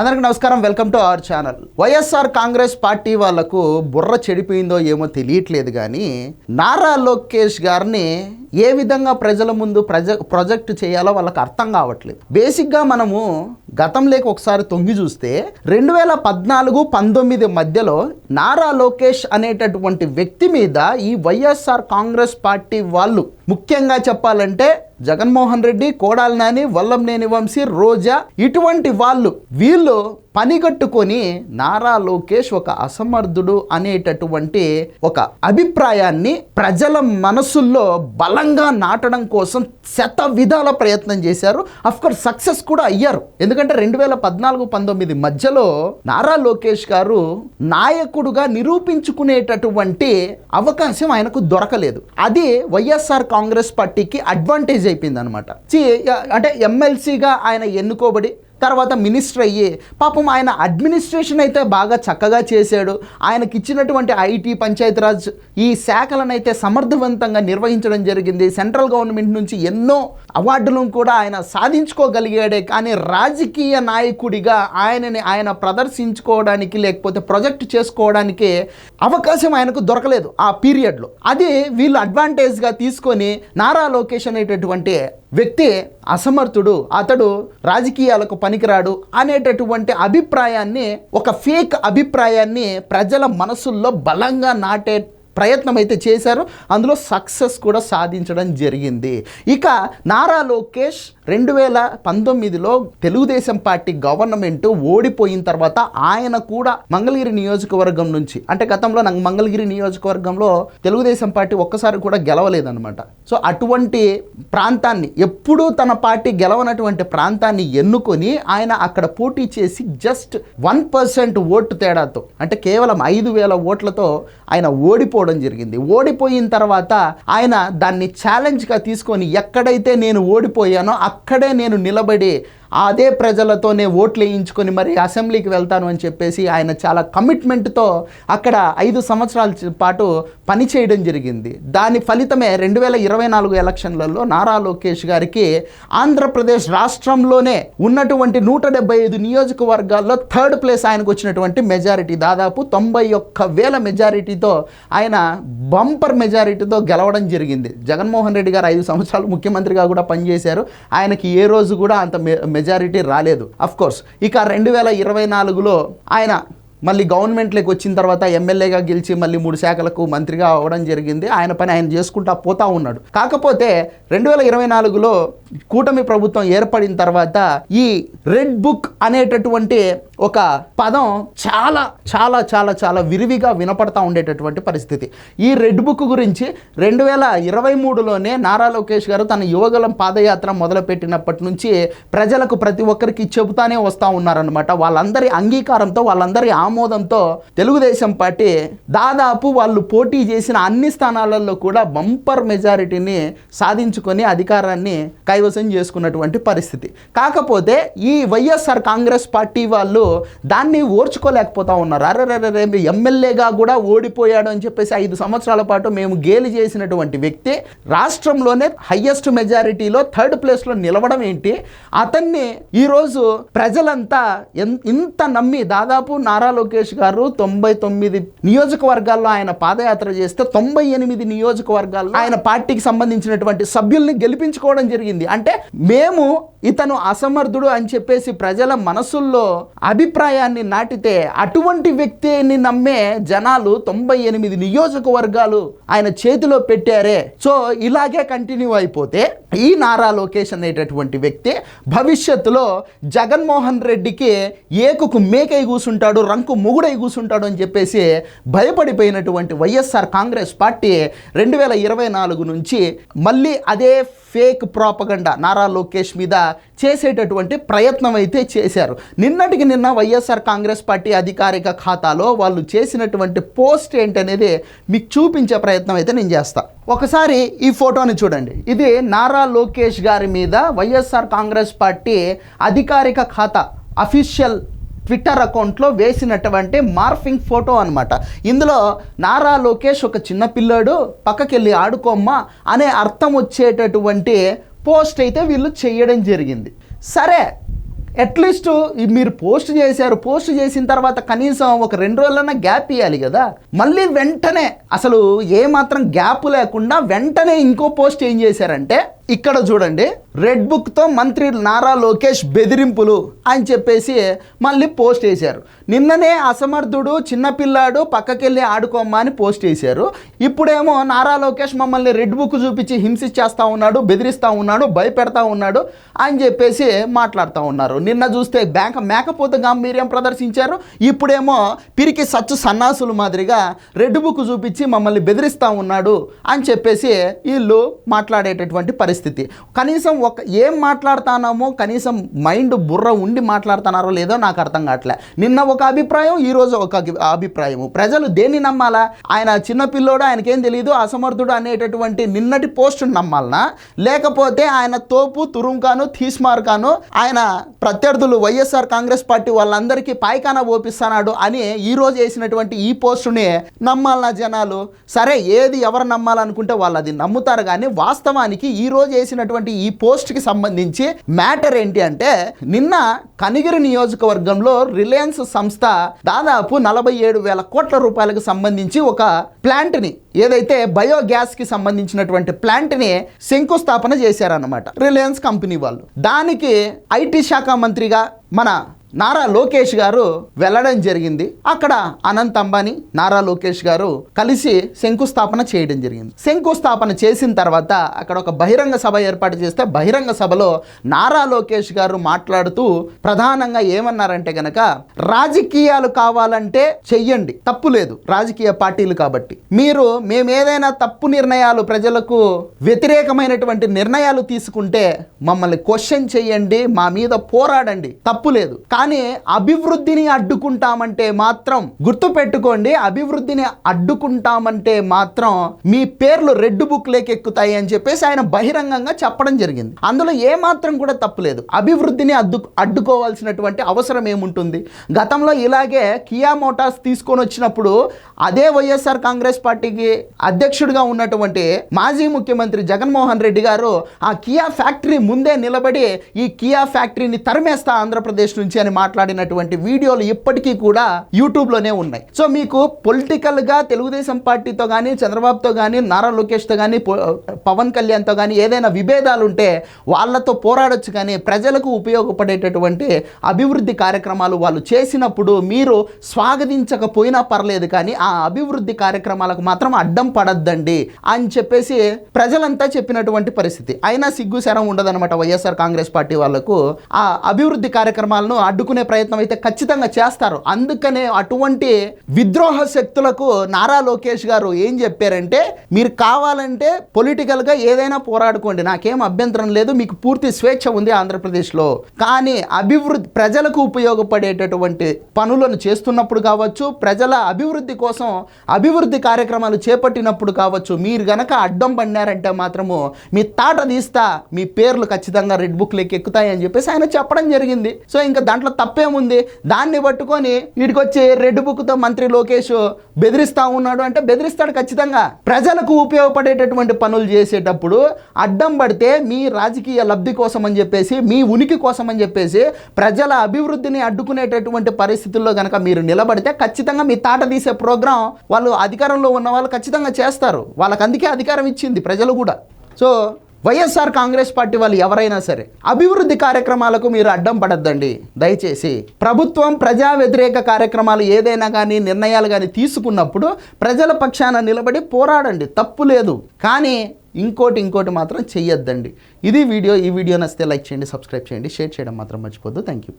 అందరికి నమస్కారం. Welcome to our channel. YSR Congress party వాళ్ళకు బుర్ర చెడిపోయిందో ఏమో తెలియట్లేదు కానీ నారా లోకేష్ గారిని ఏ విధంగా ప్రజల ముందు ప్రజ ప్రొజెక్ట్ చేయాలో వాళ్ళకి అర్థం కావట్లేదు. బేసిక్గా మనము గతంలోకి ఒకసారి తొంగి చూస్తే రెండు వేల పద్నాలుగు పంతొమ్మిది మధ్యలో నారా లోకేష్ అనేటటువంటి వ్యక్తి మీద ఈ వైఎస్ఆర్ కాంగ్రెస్ పార్టీ వాళ్ళు ముఖ్యంగా చెప్పాలంటే జగన్మోహన్ రెడ్డి కోడాల నాని వల్లంనేని వంశీ రోజా ఇటువంటి వాళ్ళు. వీళ్ళు పనిగట్టుకొని నారా లోకేష్ ఒక అసమర్థుడు అనేటటువంటి ఒక అభిప్రాయాన్ని ప్రజల మనసుల్లో బలంగా నాటడం కోసం శత విధాల ప్రయత్నం చేశారు. కోర్స్ సక్సెస్ కూడా అయ్యారు. ఎందుకంటే రెండు వేల పద్నాలుగు పంతొమ్మిది మధ్యలో నారా లోకేష్ గారు నాయకుడుగా నిరూపించుకునేటటువంటి అవకాశం ఆయనకు దొరకలేదు. అది వైఎస్ఆర్ కాంగ్రెస్ పార్టీకి అడ్వాంటేజ్ అయిపోయింది అనమాట అంటే ఎమ్మెల్సీగా ఆయన ఎన్నుకోబడి తర్వాత మినిస్టర్ అయ్యి. పాపం ఆయన అడ్మినిస్ట్రేషన్ అయితే బాగా చక్కగా చేశాడు. ఆయనకి ఇచ్చినటువంటి ఐటీ పంచాయతీరాజ్ ఈ శాఖలను అయితే సమర్థవంతంగా నిర్వహించడం జరిగింది. సెంట్రల్ గవర్నమెంట్ నుంచి ఎన్నో అవార్డులను కూడా ఆయన సాధించుకోగలిగాడే. కానీ రాజకీయ నాయకుడిగా ఆయనని ఆయన ప్రదర్శించుకోవడానికి లేకపోతే ప్రొజెక్ట్ చేసుకోవడానికి అవకాశం ఆయనకు దొరకలేదు ఆ పీరియడ్లో. అది వీళ్ళు అడ్వాంటేజ్గా తీసుకొని నారా లోకేష్ అనేటటువంటి వ్యక్తి అసమర్థుడు అతడు రాజకీయాలకు పనికిరాడు అనేటటువంటి అభిప్రాయాన్ని ఒక ఫేక్ అభిప్రాయాన్ని ప్రజల మనసుల్లో బలంగా నాటే ప్రయత్నం అయితే చేశారు. అందులో సక్సెస్ కూడా సాధించడం జరిగింది. ఇక నారా లోకేష్ రెండు వేల పంతొమ్మిదిలో తెలుగుదేశం పార్టీ గవర్నమెంట్ ఓడిపోయిన తర్వాత ఆయన కూడా మంగళగిరి నియోజకవర్గం నుంచి అంటే గతంలో నాకు మంగళగిరి నియోజకవర్గంలో తెలుగుదేశం పార్టీ ఒక్కసారి కూడా గెలవలేదన్నమాట. సో అటువంటి ప్రాంతాన్ని ఎప్పుడూ తన పార్టీ గెలవనటువంటి ప్రాంతాన్ని ఎన్నుకొని ఆయన అక్కడ పోటీ చేసి జస్ట్ వన్ పర్సెంట్ ఓటు తేడాతో అంటే కేవలం ఐదు వేల ఓట్లతో ఆయన ఓడిపోవడం జరిగింది. ఓడిపోయిన తర్వాత ఆయన దాన్ని ఛాలెంజ్గా తీసుకొని ఎక్కడైతే నేను ఓడిపోయానో అక్కడే నేను నిలబడి అదే ప్రజలతోనే ఓట్లు వేయించుకొని మరి అసెంబ్లీకి వెళ్తాను అని చెప్పేసి ఆయన చాలా కమిట్మెంట్తో అక్కడ ఐదు సంవత్సరాల పాటు పనిచేయడం జరిగింది. దాని ఫలితమే రెండు వేల ఇరవై నాలుగు ఎలక్షన్లలో నారా లోకేష్ గారికి ఆంధ్రప్రదేశ్ రాష్ట్రంలోనే ఉన్నటువంటి నూట డెబ్బై ఐదు నియోజకవర్గాల్లో థర్డ్ ప్లేస్ ఆయనకు వచ్చినటువంటి మెజారిటీ. దాదాపు తొంభై ఒక్క వేల మెజారిటీతో ఆయన బంపర్ మెజారిటీతో గెలవడం జరిగింది. జగన్మోహన్ రెడ్డి గారు ఐదు సంవత్సరాలు ముఖ్యమంత్రిగా కూడా పనిచేశారు. ఆయనకి ఏ రోజు కూడా అంత మె మెజారిటీ రాలేదు. కోర్స్ ఇక రెండు వేల ఇరవై నాలుగులో ఆయన మళ్ళీ గవర్నమెంట్లోకి వచ్చిన తర్వాత ఎమ్మెల్యేగా గెలిచి మళ్ళీ మూడు శాఖలకు మంత్రిగా అవ్వడం జరిగింది. ఆయన పని ఆయన చేసుకుంటా పోతా ఉన్నాడు. కాకపోతే రెండు వేల ఇరవై నాలుగులో కూటమి ప్రభుత్వం ఏర్పడిన తర్వాత ఈ రెడ్ బుక్ అనేటటువంటి ఒక పదం చాలా చాలా చాలా చాలా విరివిగా వినపడతా ఉండేటటువంటి పరిస్థితి. ఈ రెడ్ బుక్ గురించి రెండు వేల ఇరవై మూడులోనే నారా లోకేష్ గారు తన యువగలం పాదయాత్ర మొదలుపెట్టినప్పటి నుంచి ప్రజలకు ప్రతి ఒక్కరికి చెబుతానే వస్తూ ఉన్నారనమాట వాళ్ళందరి అంగీకారంతో వాళ్ళందరి ఆమోదంతో తెలుగుదేశం పార్టీ దాదాపు వాళ్ళు పోటీ చేసిన అన్ని స్థానాలలో కూడా బంపర్ మెజారిటీని సాధించుకొని అధికారాన్ని కైవసం చేసుకున్నటువంటి పరిస్థితి. కాకపోతే ఈ వైఎస్ఆర్ కాంగ్రెస్ పార్టీ వాళ్ళు దాన్ని ఓర్చుకోలేకపోతా ఉన్నారు. అరే ఎమ్మెల్యేగా కూడా ఓడిపోయాడు అని చెప్పేసి ఐదు సంవత్సరాల పాటు మేము గేలి చేసినటువంటి వ్యక్తి రాష్ట్రంలోనే హయ్యెస్ట్ మెజారిటీలో థర్డ్ ప్లేస్లో నిలవడం ఏంటి? అతన్ని ఈరోజు ప్రజలంతా ఇంత నమ్మి దాదాపు నారా లోకేష్ గారు తొంభై తొమ్మిది నియోజకవర్గాల్లో ఆయన పాదయాత్ర చేస్తే తొంభై ఎనిమిది నియోజకవర్గాల్లో ఆయన పార్టీకి సంబంధించినటువంటి సభ్యుల్ని గెలిపించుకోవడం జరిగింది. అంటే మేము ఇతను అసమర్థుడు అని చెప్పేసి ప్రజల మనసుల్లో అభిప్రాయాన్ని నాటితే అటువంటి వ్యక్తిని నమ్మే జనాలు తొంభై ఎనిమిది నియోజకవర్గాలు ఆయన చేతిలో పెట్టారే. సో ఇలాగే కంటిన్యూ అయిపోతే ఈ నారా లోకేష్ అనేటటువంటి వ్యక్తి భవిష్యత్తులో జగన్మోహన్ రెడ్డికి ఏకుకు మేకై కూసుంటాడు రంకు ముగుడై కూసుంటాడు అని చెప్పేసి భయపడిపోయినటువంటి వైఎస్ఆర్ కాంగ్రెస్ పార్టీ రెండు వేల ఇరవై నాలుగు నుంచి మళ్ళీ అదే ఫేక్ ప్రాపగండా నారా లోకేష్ మీద చేసేటటువంటి ప్రయత్నం అయితే చేశారు. నిన్నటికి నిన్న వైఎస్ఆర్ కాంగ్రెస్ పార్టీ అధికారిక ఖాతాలో వాళ్ళు చేసినటువంటి పోస్ట్ ఏంటనేది మీకు చూపించే ప్రయత్నం అయితే నేను చేస్తా. ఒకసారి ఈ ఫోటోని చూడండి. ఇది నారా లోకేష్ గారి మీద వైఎస్ఆర్ కాంగ్రెస్ పార్టీ అధికారిక ఖాతా అఫీషియల్ ట్విట్టర్ అకౌంట్లో వేసినటువంటి మార్ఫింగ్ ఫోటో అన్నమాట. ఇందులో నారా లోకేష్ ఒక చిన్న పిల్లాడు పక్కకెళ్ళి ఆడుకోమ్మా అనే అర్థం వచ్చేటటువంటి పోస్ట్ అయితే వీళ్ళు చేయడం జరిగింది. సరే అట్లీస్ట్ మీరు పోస్ట్ చేశారు. పోస్ట్ చేసిన తర్వాత కనీసం ఒక రెండు రోజులన్నా గ్యాప్ ఇవ్వాలి కదా. మళ్ళీ వెంటనే అసలు ఏమాత్రం గ్యాప్ లేకుండా వెంటనే ఇంకో పోస్ట్ ఏం చేశారంటే ఇక్కడ చూడండి రెడ్ బుక్తో మంత్రి నారా లోకేష్ బెదిరింపులు అని చెప్పేసి మళ్ళీ పోస్ట్ వేశారు నిన్ననే అసమర్థుడు చిన్నపిల్లాడు పక్కకెళ్ళి ఆడుకోమ్మా అని పోస్ట్ వేశారు ఇప్పుడేమో నారా లోకేష్ మమ్మల్ని రెడ్ బుక్ చూపించి హింసించేస్తా ఉన్నాడు బెదిరిస్తూ ఉన్నాడు భయపెడతా ఉన్నాడు అని చెప్పేసి మాట్లాడుతూ ఉన్నారు. నిన్న చూస్తే బ్యాంక్ మేకపోతే గాంభీర్యం ప్రదర్శించారు. ఇప్పుడేమో పిరికి సచ్చు సన్నాసులు మాదిరిగా రెడ్ బుక్ చూపించి మమ్మల్ని బెదిరిస్తూ ఉన్నాడు అని చెప్పేసి వీళ్ళు మాట్లాడేటటువంటి పరిస్థితి పరిస్థితి. కనీసం ఒక ఏం మాట్లాడుతున్నామో కనీసం మైండ్ బుర్ర ఉండి మాట్లాడుతున్నారో లేదో నాకు అర్థం కావట్లే. నిన్న ఒక అభిప్రాయం ఈ రోజు ఒక అభిప్రాయం అభిప్రాయము. ప్రజలు దేన్ని నమ్మాలా? ఆయన చిన్న పిల్లోడు ఆయనకేం తెలియదు అసమర్థుడు అనేటటువంటి నిన్నటి పోస్టును నమ్మాలనా? లేకపోతే ఆయన తోపు తురుంకాను తీస్మార్కాను ఆయన ప్రత్యర్థులు వైఎస్ఆర్ కాంగ్రెస్ పార్టీ వాళ్ళందరికీ పాయికానా ఓపిస్తున్నాడు అని ఈ రోజు వేసినటువంటి ఈ పోస్టుని నమ్మాలనా జనాలు? సరే ఏది ఎవరు నమ్మాలనుకుంటే వాళ్ళు అది నమ్ముతారు కానీ వాస్తవానికి ఈ చేసినటువంటి ఈ పోస్ట్కి సంబంధించి మ్యాటర్ ఏంటి అంటే నిన్న కనిగిరి నియోజకవర్గంలో రిలయన్స్ సంస్థ దాదాపు నలభై ఏడు వేల కోట్ల రూపాయలకు సంబంధించి ఒక ప్లాంట్ని ఏదైతే బయోగ్యాస్కి సంబంధించినటువంటి ప్లాంట్ని శంకుస్థాపన చేశారన్నమాట రిలయన్స్ కంపెనీ వాళ్ళు. దానికి ఐటీ శాఖ మంత్రిగా మన నారా లోకేష్ గారు వెళ్ళడం జరిగింది. అక్కడ అనంత్ అంబానీ నారా లోకేష్ గారు కలిసి శంకుస్థాపన చేయడం జరిగింది. శంకుస్థాపన చేసిన తర్వాత అక్కడ ఒక బహిరంగ సభ ఏర్పాటు చేస్తే బహిరంగ సభలో నారా లోకేష్ గారు మాట్లాడుతూ ప్రధానంగా ఏమన్నారంటే గనక రాజకీయాలు కావాలంటే చెయ్యండి తప్పు లేదు రాజకీయ పార్టీలు కాబట్టి. మీరు మేము ఏదైనా తప్పు నిర్ణయాలు ప్రజలకు వ్యతిరేకమైనటువంటి నిర్ణయాలు తీసుకుంటే మమ్మల్ని క్వశ్చన్ చేయండి మా మీద పోరాడండి తప్పు లేదు. కానీ అభివృద్ధిని అడ్డుకుంటామంటే మాత్రం గుర్తు పెట్టుకోండి అభివృద్ధిని అడ్డుకుంటామంటే మాత్రం మీ పేర్లు రెడ్ బుక్ ఎక్కుతాయి అని చెప్పేసి ఆయన బహిరంగంగా చెప్పడం జరిగింది. అందులో ఏ మాత్రం కూడా తప్పులేదు అభివృద్ధిని అడ్డు అడ్డుకోవాల్సినటువంటి అవసరం ఏముంటుంది? గతంలో ఇలాగే కియా మోటార్స్ తీసుకొని వచ్చినప్పుడు అదే వైఎస్ఆర్ కాంగ్రెస్ పార్టీకి అధ్యక్షుడిగా ఉన్నటువంటి మాజీ ముఖ్యమంత్రి జగన్మోహన్ రెడ్డి గారు ఆ కియా ఫ్యాక్టరీ ముందే నిలబడి ఈ కియా ఫ్యాక్టరీని తరిమేస్తా ఆంధ్రప్రదేశ్ నుంచి అని మాట్లాడినటువంటి వీడియోలు ఇప్పటికీ కూడా యూట్యూబ్లోనే ఉన్నాయి. సో మీకు పొలిటికల్గా తెలుగుదేశం పార్టీతో కానీ చంద్రబాబుతో కానీ నారా లోకేష్తో కానీ పవన్ కళ్యాణ్తో కానీ ఏదైనా విభేదాలు ఉంటే వాళ్ళతో పోరాడొచ్చు కానీ ప్రజలకు ఉపయోగపడేటటువంటి అభివృద్ధి కార్యక్రమాలు వాళ్ళు చేసినప్పుడు మీరు స్వాగతించకపోయినా పర్లేదు కానీ ఆ అభివృద్ధి కార్యక్రమాలకు మాత్రం అడ్డం పడద్దండి అని చెప్పేసి ప్రజలంతా చెప్పినటువంటి పరిస్థితి. అయినా సిగ్గు శరం ఉండదన్నమాట వైఎస్ఆర్ కాంగ్రెస్ పార్టీ వాళ్ళకు. ఆ అభివృద్ధి కార్యక్రమాలను అడ్డుకునే ప్రయత్నం అయితే ఖచ్చితంగా చేస్తారు. అందుకనే అటువంటి విద్రోహ శక్తులకు నారా లోకేష్ గారు ఏం చెప్పారంటే మీరు కావాలంటే పొలిటికల్గా ఏదైనా పోరాడుకోండి. నాకేం అభ్యంతరం లేదు. మీకు పూర్తి స్వేచ్ఛ ఉంది ఆంధ్రప్రదేశ్లో. కానీ అభివృద్ధి ప్రజలకు ఉపయోగపడేటటువంటి పనులను చేస్తున్నప్పుడు కావచ్చు ప్రజల అభివృద్ధి కోసం అభివృద్ధి కార్యక్రమాలు చేపట్టినప్పుడు కావచ్చు మీరు గనక అడ్డం పడినారంటే మాత్రము మీ తాట తీస్తా మీ పేర్లు ఖచ్చితంగా రెడ్ బుక్లోకి ఎక్కుతాయి అని చెప్పేసి ఆయన చెప్పడం జరిగింది. సో ఇంకా దాంట్లో తప్పేముంది? దాన్ని పట్టుకొని వీడికొచ్చి రెడ్ బుక్తో మంత్రి లోకేష్ బెదిరిస్తా ఉన్నాడు. అంటే బెదిరిస్తాడు ఖచ్చితంగా. ప్రజలకు ఉపయోగపడేటటువంటి పనులు చేసేటప్పుడు అడ్డం పడితే మీ రాజకీయ లబ్ధి కోసం అని చెప్పేసి మీ ఉనికి కోసం అని చెప్పేసి ప్రజల అభివృద్ధిని అడ్డుకునేటటువంటి పరిస్థితుల్లో కనుక మీరు నిలబడితే ఖచ్చితంగా మీ తాట తీసే ప్రోగ్రాం వాళ్ళు అధికారంలో ఉన్న వాళ్ళు ఖచ్చితంగా చేస్తారు. వాళ్ళకి అందుకే అధికారం ఇచ్చింది ప్రజలు కూడా. సో వైఎస్ఆర్ కాంగ్రెస్ పార్టీ వాళ్ళు ఎవరైనా సరే అభివృద్ధి కార్యక్రమాలకు మీరు అడ్డం పడద్దండి. దయచేసి ప్రభుత్వం ప్రజా వ్యతిరేక కార్యక్రమాలు ఏదైనా కానీ నిర్ణయాలు కానీ తీసుకున్నప్పుడు ప్రజల పక్షాన నిలబడి పోరాడండి. తప్పు లేదు. కానీ ఇంకోటి ఇంకోటి మాత్రం చెయ్యొద్దండి. ఇది వీడియో. ఈ వీడియో నచ్చితే లైక్ చేయండి సబ్స్క్రైబ్ చేయండి. షేర్ చేయడం మాత్రం మర్చిపోద్దు థ్యాంక్ యూ